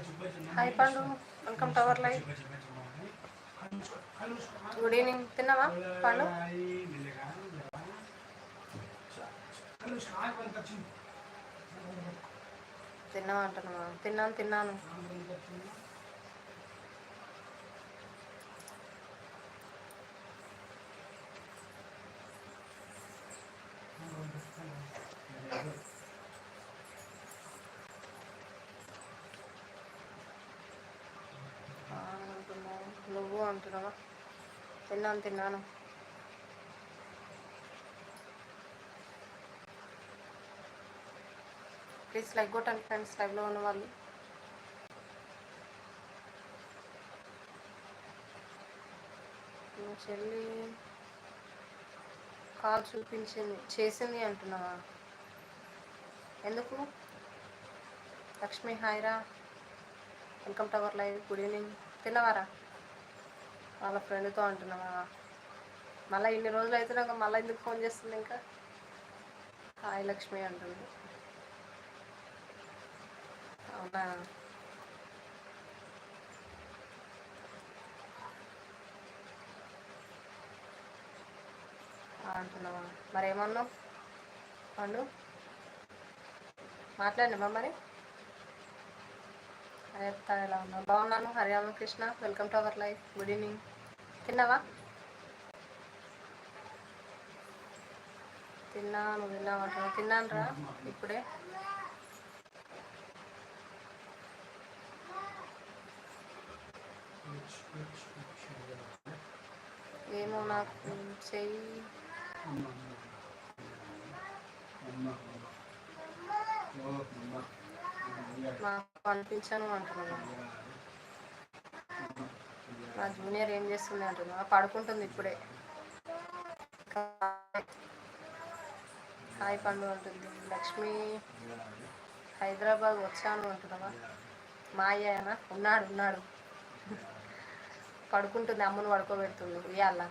Hi Pandu welcome to our life good evening. తిన్నావా పండు? తిన్నావా అంటున్నావా తిన్నాను తిన్నాను ఆ, అంటున్నావు నువ్వు అంటున్నావా? తిన్నాను తిన్నాను. ప్లీజ్ లైక్ కొట్టండి ఫ్రెండ్స్ లైవ్లో ఉన్న వాళ్ళు. చెల్లి కాల్ చూపించింది చేసింది అంటున్నావా? ఎందుకు? Lakshmi హాయ్రా welcome to our live good evening తిన్నవారా? వాళ్ళ ఫ్రెండ్తో అంటున్నావా మళ్ళీ ఇన్ని రోజులు అవుతున్నాక మళ్ళీ ఎందుకు ఫోన్ చేస్తుంది ఇంకా? హాయ్ లక్ష్మి అంటుంది. అవునా? అంటున్నావా? మరి ఏమన్నావు? పండు? మాట్లాడినమ్మా మరి. చెప్తా ఎలా ఉన్నావు? బాగున్నాను. Harirama Krishna. Welcome to our life. Good evening. తిన్నావా? తిన్నాను తిన్నావు అంటున్నావు తిన్నాను రా ఇప్పుడే. ఏమో నాకు చెయ్యి. నాకు అనిపించను అంటున్నాను మా జూనియర్ ఏం చేస్తుంది అంటున్నా? పడుకుంటుంది ఇప్పుడే. హాయ్ పండు అంటుంది లక్ష్మి హైదరాబాద్ వచ్చాను అంటున్నావా? మా అయ్యాయనా ఉన్నాడు ఉన్నాడు. పడుకుంటుంది అమ్మను పడుకోబెడుతుంది. ఇవాళ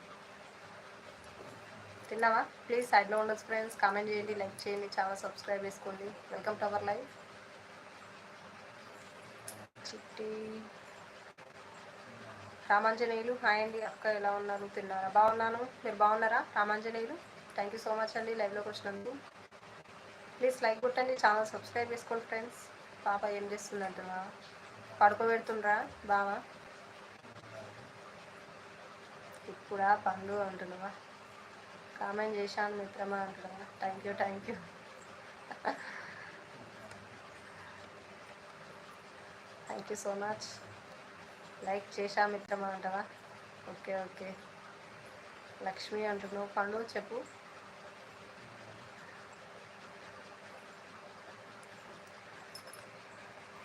తిన్నావా? ప్లీజ్ సైడ్లో ఉండొచ్చు ఫ్రెండ్స్. కామెంట్ చేయండి లైక్ చేయండి చాలా సబ్స్క్రైబ్ చేసుకోండి. Welcome to our life. Chitti. Ramanjaneyulu. Hi అండి. అక్క ఎలా ఉన్నారు? తిన్నారా? బాగున్నాను. మీరు బాగున్నారా? Ramanjaneyulu thank you so much అండి లైవ్లోకి వచ్చినందుకు. ప్లీజ్ లైక్ కొట్టండి ఛానల్ సబ్స్క్రైబ్ చేసుకోండి ఫ్రెండ్స్ పాప ఏం చేస్తుందంటున్నా పడుకోబెడుతుండ్రా? బావా? ఇప్పుడా? పండు అంటున్నావా? కామెంట్ చేశాను మిత్రమా అంటున్నావా? Thank you thank you thank you so much like చేశా మిత్రమా అంటావా? Okay okay. లక్ష్మి అంటున్నావు. పండు చెప్పు.